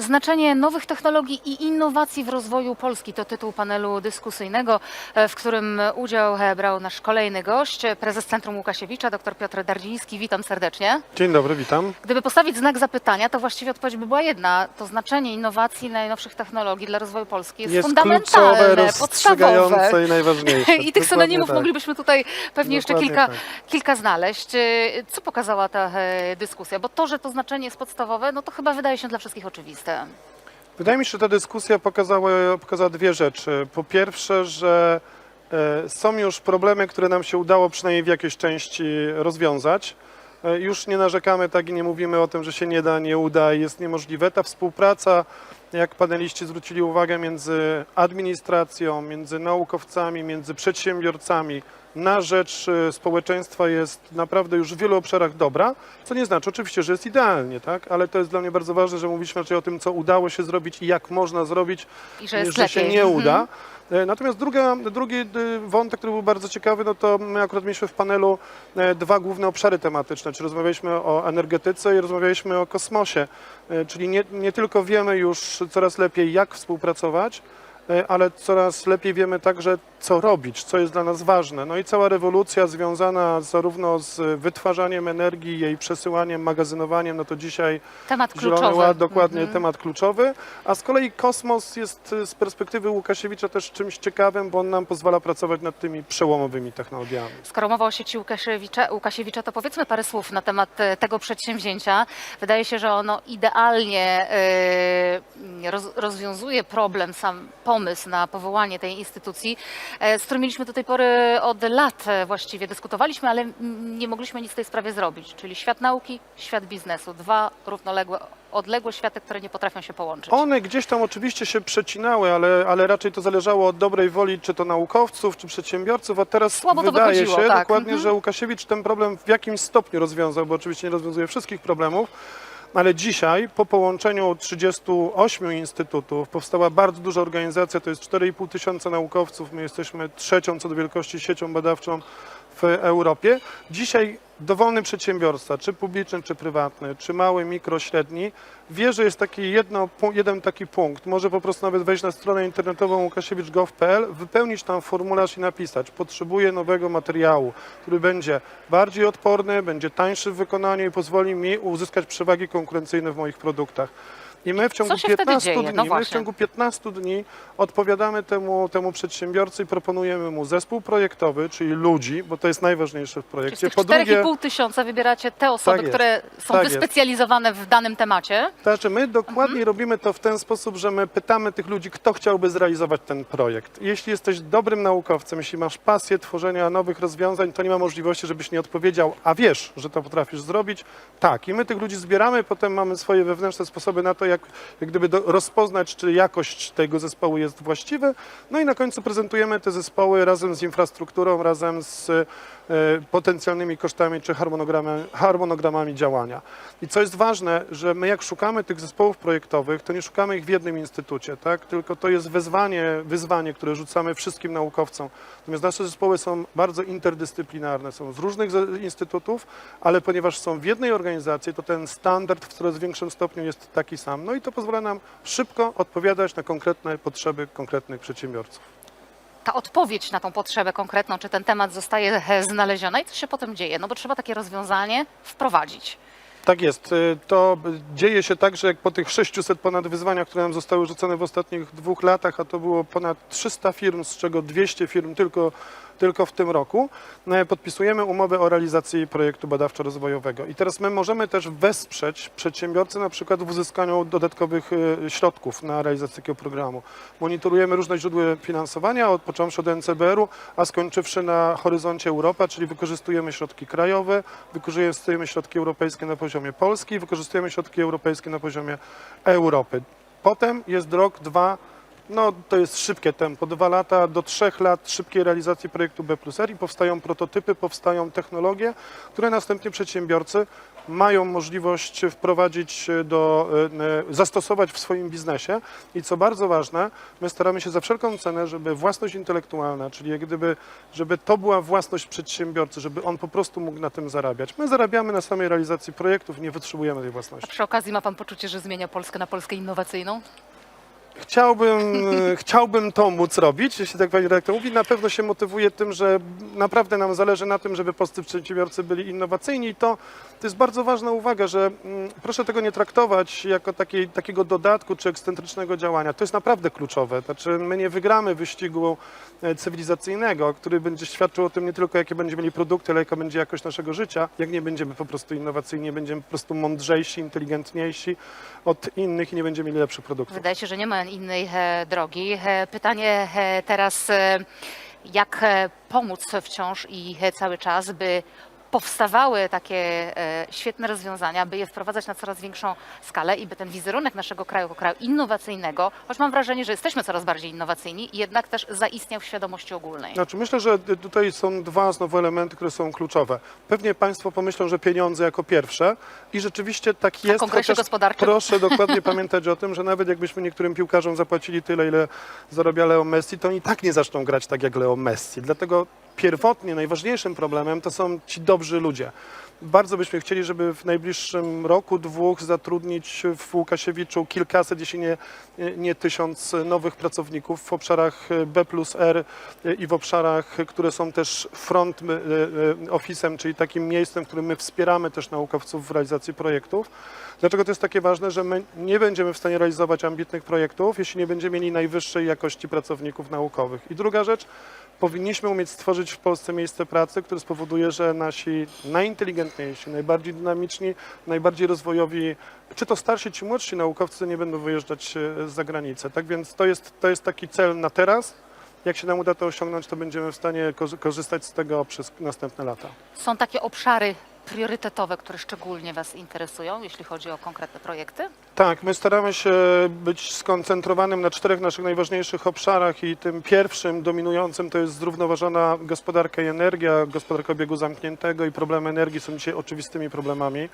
Znaczenie nowych technologii i innowacji w rozwoju Polski to tytuł panelu dyskusyjnego, e, w którym udział brał nasz kolejny gość, prezes Centrum Łukasiewicza, dr Piotr Dardziński. Witam serdecznie. Dzień dobry, witam. Gdyby postawić znak zapytania, to właściwie odpowiedź by była jedna. To znaczenie innowacji, najnowszych technologii dla rozwoju Polski jest, Jest fundamentalne, podstawowe. i najważniejsze. I tych synonimów tak. moglibyśmy tutaj pewnie jeszcze Dokładnie kilka, tak. kilka znaleźć. E, Co pokazała ta e, dyskusja? Bo to, że to znaczenie jest podstawowe, no to chyba wydaje się dla wszystkich oczywiste. Wydaje mi się, że ta dyskusja pokazała, pokazała dwie rzeczy. Po pierwsze, że e, są już problemy, które nam się udało przynajmniej w jakiejś części rozwiązać. E, Już nie narzekamy tak i nie mówimy o tym, że się nie da, nie uda i jest niemożliwe. Ta współpraca, jak paneliści zwrócili uwagę, między administracją, między naukowcami, między przedsiębiorcami na rzecz e, społeczeństwa jest naprawdę już w wielu obszarach dobra, co nie znaczy oczywiście, że jest idealnie, tak? ale to jest dla mnie bardzo ważne, że mówiliśmy raczej o tym, co udało się zrobić i jak można zrobić, I że jest że się nie Mhm. uda. E, Natomiast druga, drugi y, wątek, który był bardzo ciekawy, no to my akurat mieliśmy w panelu e, dwa główne obszary tematyczne, czyli rozmawialiśmy o energetyce i rozmawialiśmy o kosmosie, E, czyli nie, nie tylko wiemy już coraz lepiej, jak współpracować, ale coraz lepiej wiemy także, co robić, co jest dla nas ważne. No i cała rewolucja związana zarówno z wytwarzaniem energii, jej przesyłaniem, magazynowaniem, no to dzisiaj Temat Zielony kluczowy. Ład, dokładnie Mhm. temat kluczowy, a z kolei kosmos jest y, z perspektywy Łukasiewicza też czymś ciekawym, bo on nam pozwala pracować nad tymi przełomowymi technologiami. Skoro mowa o sieci Łukasiewicza, Łukasiewicza, to powiedzmy parę słów na temat e, tego przedsięwzięcia. Wydaje się, że ono idealnie e, roz, rozwiązuje problem, sam pomysł na powołanie tej instytucji, e, z którym mieliśmy do tej pory od lat e, właściwie dyskutowaliśmy, ale nie mogliśmy nic w tej sprawie zrobić. Czyli świat nauki, świat biznesu. Dwa równoległe, odległe światy, które nie potrafią się połączyć. One gdzieś tam oczywiście się przecinały, ale, ale raczej to zależało od dobrej woli czy to naukowców, czy przedsiębiorców, a teraz Słabo wydaje się tak. dokładnie, Mhm. że Łukasiewicz ten problem w jakimś stopniu rozwiązał, bo oczywiście nie rozwiązuje wszystkich problemów, ale dzisiaj po połączeniu 38 instytutów powstała bardzo duża organizacja, to jest 4,5 tysiąca naukowców, my jesteśmy trzecią co do wielkości siecią badawczą w Europie. Dzisiaj dowolny przedsiębiorca, czy publiczny, czy prywatny, czy mały, mikro, średni, wie, że jest taki jedno, jeden taki punkt. Może po prostu nawet wejść na stronę internetową łukasiewicz.gov.pl, wypełnić tam formularz i napisać, potrzebuję nowego materiału, który będzie bardziej odporny, będzie tańszy w wykonaniu i pozwoli mi uzyskać przewagi konkurencyjne w moich produktach. I my w ciągu się wtedy 15 dzieje? dni, No my w właśnie. ciągu 15 dni odpowiadamy temu, temu przedsiębiorcy i proponujemy mu zespół projektowy, czyli ludzi, bo to jest najważniejsze w Czyli z projekcie. tych Po drugie, 4,5 tysiąca wybieracie te osoby, Tak jest. które są Tak jest. wyspecjalizowane w danym temacie. to znaczy my dokładnie Mhm. robimy to w ten sposób, że my pytamy tych ludzi, kto chciałby zrealizować ten projekt. Jeśli jesteś dobrym naukowcem, jeśli masz pasję tworzenia nowych rozwiązań, to nie ma możliwości, żebyś nie odpowiedział, a wiesz, że to potrafisz zrobić. Tak, i my tych ludzi zbieramy, potem mamy swoje wewnętrzne sposoby na to, jak, jak gdyby do, rozpoznać, czy jakość tego zespołu jest właściwa. No i na końcu prezentujemy te zespoły razem z infrastrukturą, razem z e, potencjalnymi kosztami czy harmonogramami, harmonogramami działania. I co jest ważne, że my jak szukamy tych zespołów projektowych, to nie szukamy ich w jednym instytucie, tak? tylko to jest wezwanie, wyzwanie, które rzucamy wszystkim naukowcom. Natomiast nasze zespoły są bardzo interdyscyplinarne, są z różnych instytutów, ale ponieważ są w jednej organizacji, to ten standard w coraz większym stopniu jest taki sam. No i to pozwala nam szybko odpowiadać na konkretne potrzeby konkretnych przedsiębiorców. Ta odpowiedź na tą potrzebę konkretną, czy ten temat zostaje e, znaleziona i co się potem dzieje? No bo trzeba takie rozwiązanie wprowadzić. Tak jest. Y, To dzieje się tak, że jak po tych 600 ponad wyzwaniach, które nam zostały rzucone w ostatnich dwóch latach, a to było ponad 300 firm, z czego 200 firm tylko, tylko w tym roku, e, podpisujemy umowę o realizacji projektu badawczo-rozwojowego. I teraz my możemy też wesprzeć przedsiębiorcę na przykład w uzyskaniu dodatkowych e, środków na realizację takiego programu. Monitorujemy różne źródła finansowania, od, począwszy od NCBR-u, a skończywszy na horyzoncie Europa, czyli wykorzystujemy środki krajowe, wykorzystujemy środki europejskie na poziomie Polski, wykorzystujemy środki europejskie na poziomie Europy. Potem jest rok, dwa No, to jest szybkie tempo, dwa lata do trzech lat szybkiej realizacji projektu B plus R i powstają prototypy, powstają technologie, które następnie przedsiębiorcy mają możliwość wprowadzić do, e, zastosować w swoim biznesie i co bardzo ważne, my staramy się za wszelką cenę, żeby własność intelektualna, czyli jak gdyby, żeby to była własność przedsiębiorcy, żeby on po prostu mógł na tym zarabiać. My zarabiamy na samej realizacji projektów, nie wytrzymujemy tej A własności. przy okazji ma Pan poczucie, że zmienia Polskę na Polskę innowacyjną? Chciałbym, e, chciałbym to móc robić, jeśli tak pani redaktor mówi. Na pewno się motywuje tym, że naprawdę nam zależy na tym, żeby polscy przedsiębiorcy byli innowacyjni i to, to jest bardzo ważna uwaga, że mm, proszę tego nie traktować jako takiego dodatku czy ekscentrycznego działania. To jest naprawdę kluczowe. Znaczy my nie wygramy wyścigu e, cywilizacyjnego, który będzie świadczył o tym nie tylko, jakie będziemy mieli produkty, ale jaka będzie jakość naszego życia, jak nie będziemy po prostu innowacyjni, nie będziemy po prostu mądrzejsi, inteligentniejsi od innych i nie będziemy mieli lepszych produktów. Wydaje się, że nie ma innej drogi. Pytanie teraz, e, jak e, pomóc wciąż i cały czas, by powstawały takie e, świetne rozwiązania, by je wprowadzać na coraz większą skalę i by ten wizerunek naszego kraju jako kraju innowacyjnego, choć mam wrażenie, że jesteśmy coraz bardziej innowacyjni, jednak też zaistniał w świadomości ogólnej. Znaczy myślę, że tutaj są dwa znowu elementy, które są kluczowe. Pewnie Państwo pomyślą, że pieniądze jako pierwsze i rzeczywiście tak jest. kongresie gospodarczym? Proszę dokładnie pamiętać o tym, że nawet jakbyśmy niektórym piłkarzom zapłacili tyle, ile zarabia Leo Messi, to oni i tak nie zaczną grać tak jak Leo Messi. Dlatego pierwotnie najważniejszym problemem to są ci dobrzy ludzie. Bardzo byśmy chcieli, żeby w najbliższym roku, dwóch zatrudnić w Łukasiewiczu kilkaset, jeśli nie, nie tysiąc nowych pracowników w obszarach B plus R i w obszarach, które są też front y, y, office'em, czyli takim miejscem, w którym my wspieramy też naukowców w realizacji projektów. Dlaczego to jest takie ważne, że my nie będziemy w stanie realizować ambitnych projektów, jeśli nie będziemy mieli najwyższej jakości pracowników naukowych. I druga rzecz, powinniśmy umieć stworzyć w Polsce miejsce pracy, które spowoduje, że nasi najinteligentniejsi, najbardziej dynamiczni, najbardziej rozwojowi, czy to starsi, czy młodsi naukowcy nie będą wyjeżdżać e, za granicę. Tak więc to jest, to jest taki cel na teraz. Jak się nam uda to osiągnąć, to będziemy w stanie korzy- korzystać z tego przez następne lata. Są takie obszary priorytetowe, które szczególnie Was interesują, jeśli chodzi o konkretne projekty? Tak, my staramy się być skoncentrowanym na czterech naszych najważniejszych obszarach i tym pierwszym, dominującym to jest zrównoważona gospodarka i energia, gospodarka obiegu zamkniętego i problemy energii są dzisiaj oczywistymi problemami.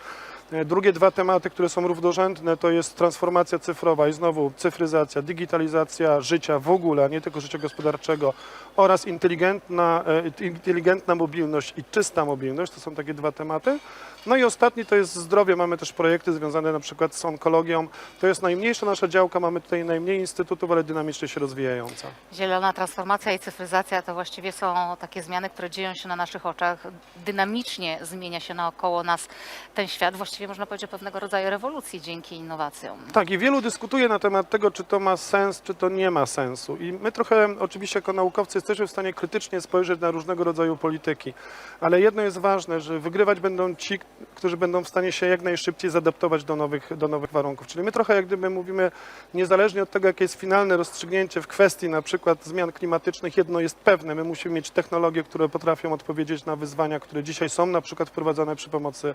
E, Drugie dwa tematy, które są równorzędne, to jest transformacja cyfrowa i znowu cyfryzacja, digitalizacja życia w ogóle, a nie tylko życia gospodarczego oraz inteligentna, e, inteligentna mobilność i czysta mobilność. To są takie dwa tematy. No i ostatni to jest zdrowie. Mamy też projekty związane na przykład z onkologią. To jest najmniejsza nasza działka, mamy tutaj najmniej instytutów, ale dynamicznie się rozwijająca. Zielona transformacja i cyfryzacja to właściwie są takie zmiany, które dzieją się na naszych oczach. Dynamicznie zmienia się naokoło nas ten świat. Właściwie można powiedzieć o pewnego rodzaju rewolucji dzięki innowacjom. Tak, i wielu dyskutuje na temat tego, czy to ma sens, czy to nie ma sensu. I my trochę, oczywiście, jako naukowcy, jesteśmy w stanie krytycznie spojrzeć na różnego rodzaju polityki. Ale jedno jest ważne, że wygrywać będą ci, którzy będą w stanie się jak najszybciej zadaptować do nowych, do nowych warunków. Czyli my trochę, jak gdyby mówimy, niezależnie od tego, jakie jest finalne rozstrzygnięcie w kwestii na przykład zmian klimatycznych, jedno jest pewne, my musimy mieć technologie, które potrafią odpowiedzieć na wyzwania, które dzisiaj są na przykład wprowadzane przy pomocy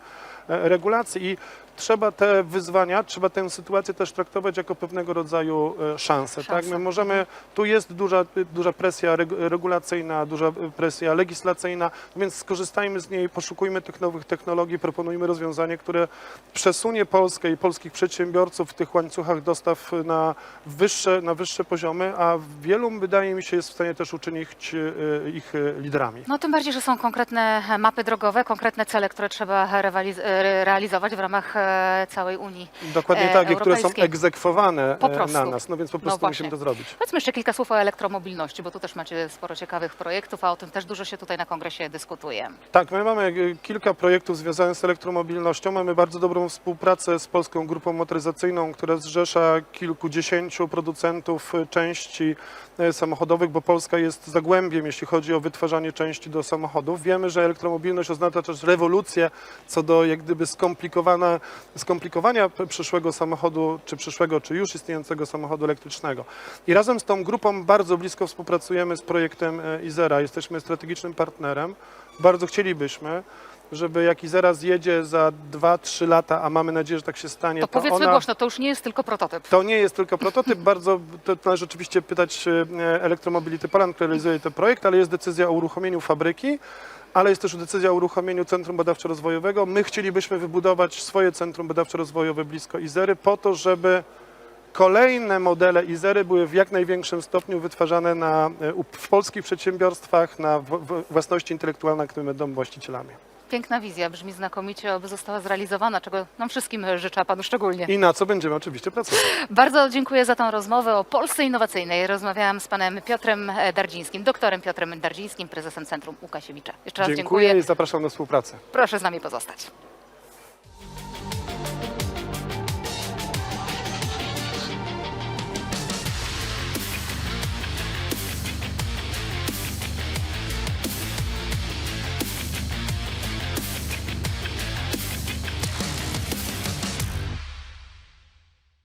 e, regulacji i trzeba te wyzwania, trzeba tę sytuację też traktować jako pewnego rodzaju e, szansę. Tak? Szansę. My możemy, tu jest duża, duża presja reg- regulacyjna, duża presja legislacyjna, więc skorzystajmy z niej, poszukujmy tych nowych technologii, proponujmy rozwiązanie, które przesunie Polskę i polskich przedsiębiorców w tych łańcuchach dostaw na wyższe, na wyższe poziomy, a wielu, wydaje mi się, jest w stanie też uczynić e, ich e, liderami. No tym bardziej, że są konkretne mapy drogowe, konkretne cele, które trzeba e, realizować w ramach e, całej Unii. Dokładnie e, tak, i które są egzekwowane e, na nas, no więc po prostu właśnie. musimy to zrobić. Powiedzmy jeszcze kilka słów o elektromobilności, bo tu też macie sporo ciekawych projektów, a o tym też dużo się tutaj na kongresie dyskutuje. Tak, my mamy kilka projektów związanych z elektromobilnością. Mamy bardzo dobrą współpracę z Polską Grupą Motoryzacyjną, która zrzesza kilkudziesięciu producentów części samochodowych, bo Polska jest zagłębiem, jeśli chodzi o wytwarzanie części do samochodów. Wiemy, że elektromobilność oznacza też rewolucję co do jak gdyby skomplikowania przyszłego samochodu, czy przyszłego, czy już istniejącego samochodu elektrycznego. I razem z tą grupą bardzo blisko współpracujemy z projektem e, Izera. Jesteśmy strategicznym partnerem. Bardzo chcielibyśmy, żeby jak Izera zjedzie za 2-3 lata, a mamy nadzieję, że tak się stanie, To powiedzmy ona... głośno, to już nie jest tylko prototyp. To nie jest tylko prototyp, bardzo to należy oczywiście pytać e, Electromobility Poland, który realizuje ten projekt, ale jest decyzja o uruchomieniu fabryki, ale jest też decyzja o uruchomieniu Centrum Badawczo-Rozwojowego. My chcielibyśmy wybudować swoje Centrum Badawczo-Rozwojowe blisko Izery po to, żeby kolejne modele Izery były w jak największym stopniu wytwarzane na, e, w polskich przedsiębiorstwach na własności intelektualnej, które będą właścicielami. Piękna wizja, brzmi znakomicie, oby została zrealizowana, czego nam wszystkim życzę, a panu szczególnie. I na co będziemy oczywiście pracować. Bardzo dziękuję za tą rozmowę o Polsce Innowacyjnej. Rozmawiałam z panem Piotrem Dardzińskim, doktorem Piotrem Dardzińskim, prezesem Centrum Łukasiewicza. Jeszcze raz Dziękuję dziękuję. i zapraszam na współpracę. Proszę z nami pozostać.